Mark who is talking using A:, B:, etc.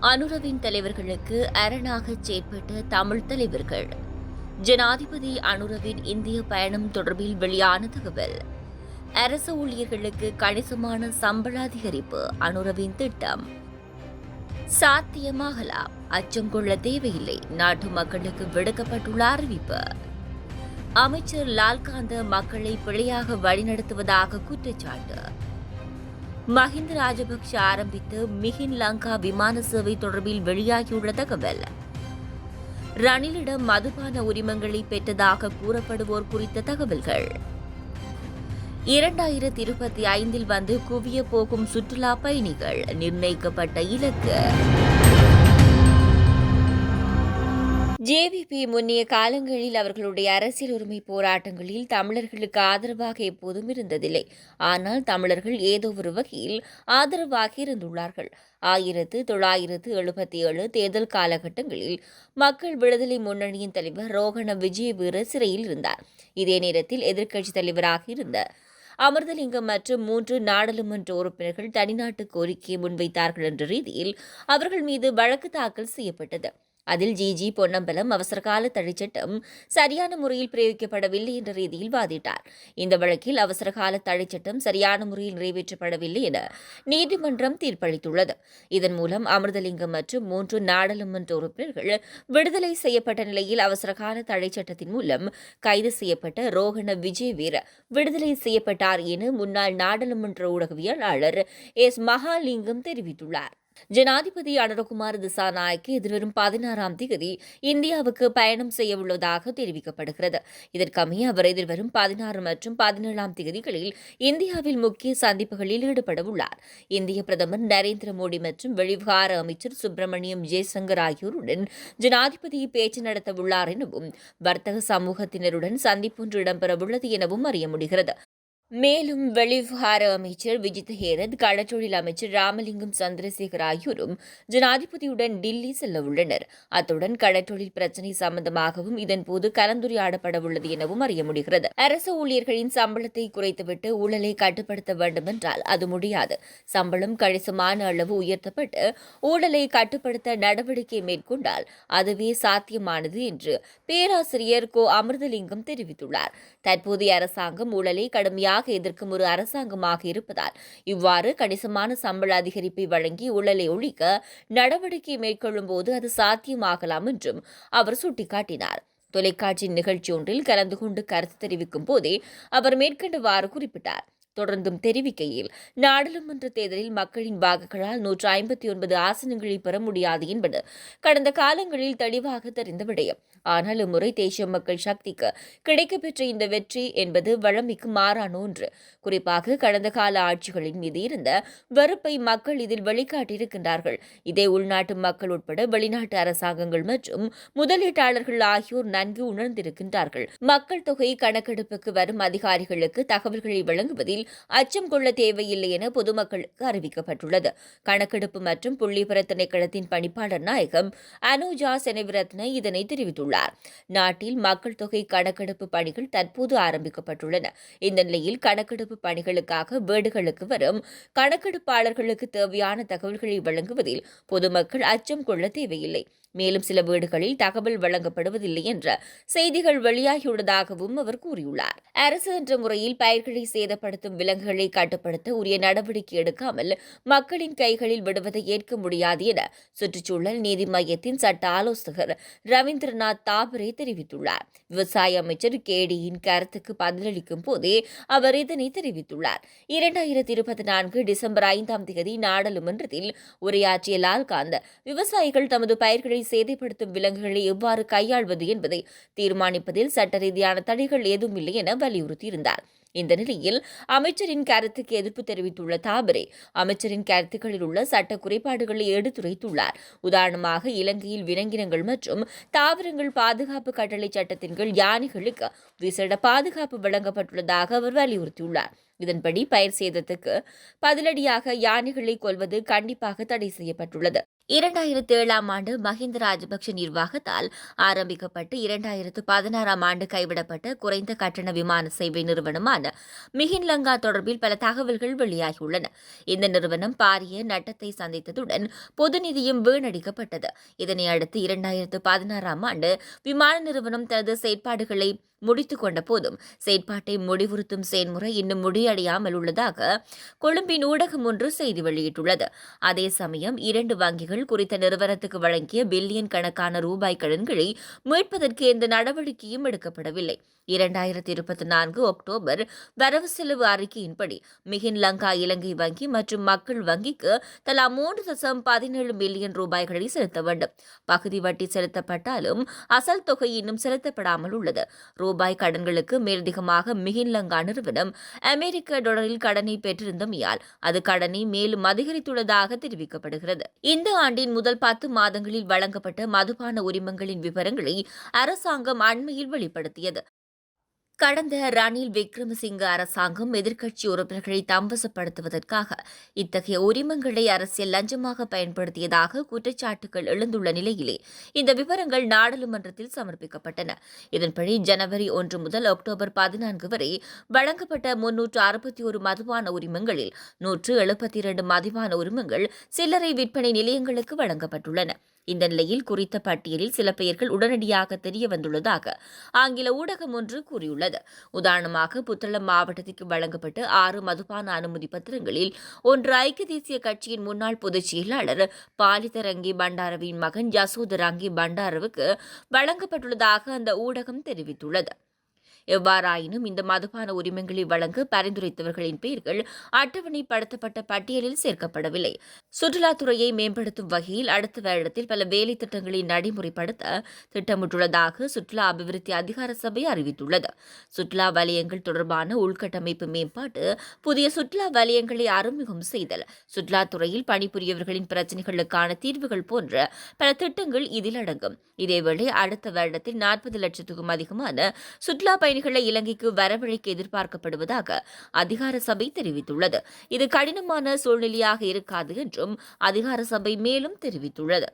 A: அனுரவின் தலைவர்களுக்கு அரணாக செயற்பட்ட தமிழ் தலைவர்கள். ஜனாதிபதி அனுரவின் இந்திய பயணம் தொடர்பில் வெளியான தகவல். அரசு ஊழியர்களுக்கு கணிசமான சம்பள அதிகரிப்பு அனுரவின் திட்டம். சாத்தியமாகலாம் அச்சம் கொள்ள தேவையில்லை. நாட்டு மக்களுக்கு விடுக்கப்பட்டுள்ள அறிவிப்பு. அமைச்சர் லால்காந்த மக்களை பிழையாக வழிநடத்துவதாக குற்றச்சாட்டு. மஹிந்த ராஜபக்ஷ ஆரம்பித்து மிகின் லங்கா விமான சேவை தொடர்பில் வெளியாகியுள்ள தகவல். ரணிலிடம் மதுபான உரிமங்களை பெற்றதாக கூறப்படுவோர் குறித்த தகவல்கள். இரண்டாயிரத்தி இருபத்தி ஐந்தில் வந்து குவிய போகும் சுற்றுலா பயணிகள் நிர்ணயிக்கப்பட்ட இலக்கு. ஜேவிபி முன்னிய காலங்களில் அவர்களுடைய அரசியல் உரிமை போராட்டங்களில் தமிழர்களுக்கு ஆதரவாக எப்போதும் இருந்ததில்லை. ஆனால் தமிழர்கள் ஏதோ ஒரு வகையில் ஆதரவாக இருந்துள்ளார்கள். ஆயிரத்து தொள்ளாயிரத்து எழுபத்தி ஏழு தேர்தல் காலகட்டங்களில் மக்கள் விடுதலை முன்னணியின் தலைவர் ரோகண விஜயவீர சிறையில் இருந்தார். இதே நேரத்தில் எதிர்க்கட்சித் தலைவராக இருந்த அமிர்தலிங்கம் மற்றும் மூன்று நாடாளுமன்ற உறுப்பினர்கள் தனிநாட்டு கோரிக்கையை முன்வைத்தார்கள் என்ற ரீதியில் அவர்கள் மீது வழக்கு தாக்கல் செய்யப்பட்டது. அதில் ஜிஜி பொன்னம்பலம் அவசரகால தடைச்சட்டம் சரியான முறையில் பிரயோகிக்கப்படவில்லை என்ற ரீதியில் வாதிட்டார். இந்த வழக்கில் அவசரகால தடைச்சட்டம் சரியான முறையில் நிறைவேற்றப்படவில்லை என நீதிமன்றம் தீர்ப்பளித்துள்ளது. இதன் மூலம் அமிர்தலிங்கம் மற்றும் மூன்று நாடாளுமன்ற உறுப்பினர்கள் விடுதலை செய்யப்பட்ட நிலையில் அவசரகால தடைச்சட்டத்தின் மூலம் கைது செய்யப்பட்ட ரோஹண விஜயவீர விடுதலை செய்யப்பட்டார் என முன்னாள் நாடாளுமன்ற ஊடகவியலாளர் எஸ். மகாலிங்கம் தெரிவித்துள்ளார். ஜனாதிபதி அனுரகுமார் திசாநாயக்கு எதிர்வரும் பதினாறாம் தேதி இந்தியாவுக்கு பயணம் செய்ய உள்ளதாக தெரிவிக்கப்படுகிறது. இதற்கமைய அவர் எதிர்வரும் பதினாறு மற்றும் பதினேழாம் தேதிகளில் இந்தியாவில் முக்கிய சந்திப்புகளில் ஈடுபட உள்ளார். இந்திய பிரதமர் நரேந்திர மோடி மற்றும் வெளிவிவகார அமைச்சர் சுப்பிரமணியம் ஜெய்சங்கர் ஆகியோருடன் ஜனாதிபதி பேச்சு நடத்த உள்ளார் எனவும் வர்த்தக சமூகத்தினருடன் சந்திப்பொன்று இடம்பெறவுள்ளது எனவும் அறிய முடிகிறது. மேலும் வெளிவிவகார அமைச்சர் விஜித் ஹேரத் கடற்றொழில் அமைச்சர் ராமலிங்கம் சந்திரசேகர் ஆகியோரும் ஜனாதிபதியுடன் டில்லி செல்ல உள்ளனர் அத்துடன் கடற்றொழில் பிரச்சினை சம்பந்தமாகவும் இதன்போது கலந்துரையாடப்பட உள்ளது எனவும் அறிய முடிகிறது. அரசு ஊழியர்களின் சம்பளத்தை குறைத்துவிட்டு ஊழலை கட்டுப்படுத்த வேண்டுமென்றால் அது முடியாது. சம்பளம் கணிசமான அளவு உயர்த்தப்பட்டு ஊழலை கட்டுப்படுத்த நடவடிக்கை மேற்கொண்டால் அதுவே சாத்தியமானது என்று பேராசிரியர் கோ. அமிர்தலிங்கம் தெரிவித்துள்ளார். தற்போதைய அரசாங்கம் ஊழலை கடுமையாக கடுமையாக எதிர்க்கும் ஒரு அரசாங்கமாக இருப்பதால் இவ்வாறு கணிசமான சம்பள அதிகரிப்பை வழங்கி ஊழலை ஒழிக்க நடவடிக்கை மேற்கொள்ளும் போது அது சாத்தியமாகலாம் என்றும் அவர் சுட்டிக்காட்டினார். தொலைக்காட்சி நிகழ்ச்சி ஒன்றில் கலந்து கொண்டு கருத்து தெரிவிக்கும் போதே அவர் மேற்கண்டவாறு குறிப்பிட்டார். தொடர்ந்தும் தெரிவிக்கையில் நாடாளுமன்ற தேர்தலில் மக்களின் வாக்குகளால் நூற்று ஐம்பத்தி ஒன்பது ஆசனங்களை பெற முடியாது என்பது கடந்த காலங்களில் தெளிவாக தெரிந்த விடயம். ஆனால் இம்முறை தேசிய மக்கள் சக்திக்கு கிடைக்கப்பெற்ற இந்த வெற்றி என்பது வழமைக்கு மாறான ஒன்று. குறிப்பாக கடந்த கால ஆட்சிகளின் மீது இருந்த வெறுப்பை மக்கள் இதில் வெளிக்காட்டியிருக்கின்றார்கள் இதே உள்நாட்டு மக்கள் உட்பட வெளிநாட்டு அரசாங்கங்கள் மற்றும் முதலீட்டாளர்கள் ஆகியோர் நன்கு உணர்ந்திருக்கின்றார்கள். மக்கள் தொகை கணக்கெடுப்புக்கு வரும் அதிகாரிகளுக்கு தகவல்களை வழங்குவதில் அச்சம் கொள்ள தேவையில்லை என பொதுமக்களுக்கு அறிவிக்கப்பட்டுள்ளது. கணக்கெடுப்பு மற்றும் புள்ளிபர திணைக்களத்தின் பணிப்பாளர் நாயகம் அனுஜா செனவிரத்ன இதனை தெரிவித்துள்ளார். நாட்டில் மக்கள் தொகை கணக்கெடுப்பு பணிகள் தற்போது ஆரம்பிக்கப்பட்டுள்ளன. இந்த நிலையில் கணக்கெடுப்பு பணிகளுக்காக வீடுகளுக்கு வரும் கணக்கெடுப்பாளர்களுக்கு தேவையான தகவல்களை வழங்குவதில் பொதுமக்கள் அச்சம் கொள்ள தேவையில்லை. மேலும் சில வீடுகளில் தகவல் வழங்கப்படுவதில்லை என்ற செய்திகள் வெளியாகியுள்ளதாகவும் அவர் கூறியுள்ளார். அரசு என்ற முறையில் பயிர்களை சேதப்படுத்தும் விலங்குகளை கட்டுப்படுத்த உரிய நடவடிக்கை எடுக்காமல் மக்களின் கைகளில் விடுவதை ஏற்க முடியாது என சுற்றுச்சூழல் நீதி மையத்தின் சட்ட ஆலோசகர் ரவீந்திரநாத் தாபரே தெரிவித்துள்ளார். விவசாய அமைச்சர் கேடியின் கருத்துக்கு பதிலளிக்கும் போதே அவர் இதனை தெரிவித்துள்ளார். இரண்டாயிரத்தி இருபத்தி நான்கு டிசம்பர் ஐந்தாம் தேதி நாடாளுமன்றத்தில் உரையாற்றிய லால்காந்த் விவசாயிகள் தமது பயிர்களை சேதைப்படுத்தும் விலங்குகளை எவ்வாறு கையாள்வது என்பதை தீர்மானிப்பதில் சட்ட ரீதியான தடைகள் ஏதும் இல்லை என வலியுறுத்தியிருந்தார். இந்த நிலையில் அமைச்சரின் கருத்துக்கு எதிர்ப்பு தெரிவித்துள்ள தாபரே அமைச்சரின் கருத்துக்களில் உள்ள சட்ட குறைபாடுகளை எடுத்துரைத்துள்ளார். உதாரணமாக இலங்கையில் விலங்கினங்கள் மற்றும் தாவரங்கள் பாதுகாப்பு கட்டளை சட்டத்தின் கீழ் யானைகளுக்கு விசேட பாதுகாப்பு வழங்கப்பட்டுள்ளதாக அவர் வலியுறுத்தியுள்ளார். இதன்படி பயிர் சேதத்துக்கு பதிலடியாக யானைகளை கொல்வது கண்டிப்பாக தடை செய்யப்பட்டுள்ளது. இரண்டாயிரத்தி ஏழாம் ஆண்டு மஹிந்த ராஜபக்ஷ நிர்வாகத்தால் ஆரம்பிக்கப்பட்டு இரண்டாயிரத்து பதினாறாம் ஆண்டு கைவிடப்பட்ட குறைந்த கட்டண விமான சேவை நிறுவனமான மிகின் லங்கா தொடர்பில் பல தகவல்கள் வெளியாகியுள்ளன. இந்த நிறுவனம் பாரிய நட்டத்தை சந்தித்ததுடன் பொது நிதியும் வீணடிக்கப்பட்டது. இதனை அடுத்து இரண்டாயிரத்து பதினாறாம் ஆண்டு விமான நிறுவனம் தனது செயற்பாடுகளை முடித்து கொண்ட போதும் செயற்பாட்டை முடிவுறுத்தும் செயல்முறை இன்னும் முடியடையாமல் உள்ளதாக கொழும்பின் ஊடகம் ஒன்று செய்தி வெளியிட்டுள்ளது. அதே சமயம் இரண்டு வங்கிகள் குறித்த நிறுவனத்துக்கு வழங்கிய பில்லியன் கணக்கான ரூபாய் கடன்களை மீட்பதற்கு எந்த நடவடிக்கையும் எடுக்கப்படவில்லை. இரண்டாயிரத்தி இருபத்தி நான்கு அக்டோபர் வரவு செலவு அறிக்கையின்படி மிகின் லங்கா இலங்கை வங்கி மற்றும் மக்கள் வங்கிக்கு தலா மூன்று தசம் பதினேழு மில்லியன் ரூபாய்களை செலுத்த வேண்டும். பகுதி வட்டி செலுத்தப்பட்டாலும் அசல் தொகை இன்னும் செலுத்தப்படாமல் உள்ளது. ரூபாய் கடன்களுக்கு மேலதிகமாக மிகின் லங்கா நிறுவனம் அமெரிக்க டாலரில் கடனை பெற்றிருந்தமையால் அது கடனை மேலும் அதிகரித்துள்ளதாக தெரிவிக்கப்படுகிறது. இந்த ஆண்டின் முதல் பத்து மாதங்களில் வழங்கப்பட்ட மதுபான உரிமங்களின் விவரங்களை அரசாங்கம் அண்மையில் வெளிப்படுத்தியது. கடந்த ரணில் விக்ரமசிங்க அரசாங்கம் எதிர்க்கட்சி உறுப்பினர்களை தம்பசப்படுத்துவதற்காக இத்தகைய உரிமங்களை அரசியல் லஞ்சமாக பயன்படுத்தியதாக குற்றச்சாட்டுகள் எழுந்துள்ள நிலையிலே இந்த விவரங்கள் நாடாளுமன்றத்தில் சமர்ப்பிக்கப்பட்டன. இதன்படி ஜனவரி ஒன்று முதல் அக்டோபர் பதினான்கு வரை வழங்கப்பட்ட முன்னூற்று அறுபத்தி ஒரு மதுபான உரிமங்களில் நூற்று எழுபத்தி இரண்டு மதுபான உரிமங்கள் சில்லறை விற்பனை நிலையங்களுக்கு வழங்கப்பட்டுள்ளன. இந்த நிலையில் குறித்த பட்டியலில் சில பெயர்கள் உடனடியாக தெரிய வந்துள்ளதாக ஆங்கில ஊடகம் ஒன்று கூறியுள்ளது. உதாரணமாக புத்தளம் மாவட்டத்திற்கு வழங்கப்பட்ட ஆறு மதுபான அனுமதி பத்திரங்களில் ஒன்று ஐக்கிய தேசிய கட்சியின் முன்னாள் பொதுச் செயலாளர் பாலிதரங்கி பண்டாரவின் மகன் யசோதரங்கி பண்டாரவுக்கு வழங்கப்பட்டுள்ளதாக அந்த ஊடகம் தெரிவித்துள்ளது. எவ்வாறாயினும் இந்த மதுபான உரிமங்களை வழங்க பரிந்துரைத்தவர்களின் பெயர்கள் அட்டவணைப்படுத்தப்பட்ட பட்டியலில் சேர்க்கப்படவில்லை. சுற்றுலாத்துறையை மேம்படுத்தும் வகையில் அடுத்த வருடத்தில் பல வேலை திட்டங்களை நடைமுறைப்படுத்த திட்டமிட்டுள்ளதாக சுற்றுலா அபிவிருத்தி அதிகார சபை அறிவித்துள்ளது. சுற்றுலா வலயங்கள் தொடர்பான உள்கட்டமைப்பு மேம்பாட்டு புதிய சுற்றுலா வலயங்களை அறிமுகம் செய்தல் சுற்றுலாத்துறையில் பணிபுரியவர்களின் பிரச்சினைகளுக்கான தீர்வுகள் போன்ற பல திட்டங்கள் இதில் அடங்கும். இதேவேளை அடுத்த வருடத்தில் நாற்பது லட்சத்துக்கும் அதிகமான சுற்றுலா பயணிகளை இலங்கைக்கு வரவழைக்க எதிர்பார்க்கப்படுவதாக அதிகார சபை தெரிவித்துள்ளது. இது கடினமான சூழ்நிலையாக இருக்காது என்றும் அதிகார சபை மேலும் தெரிவித்துள்ளது.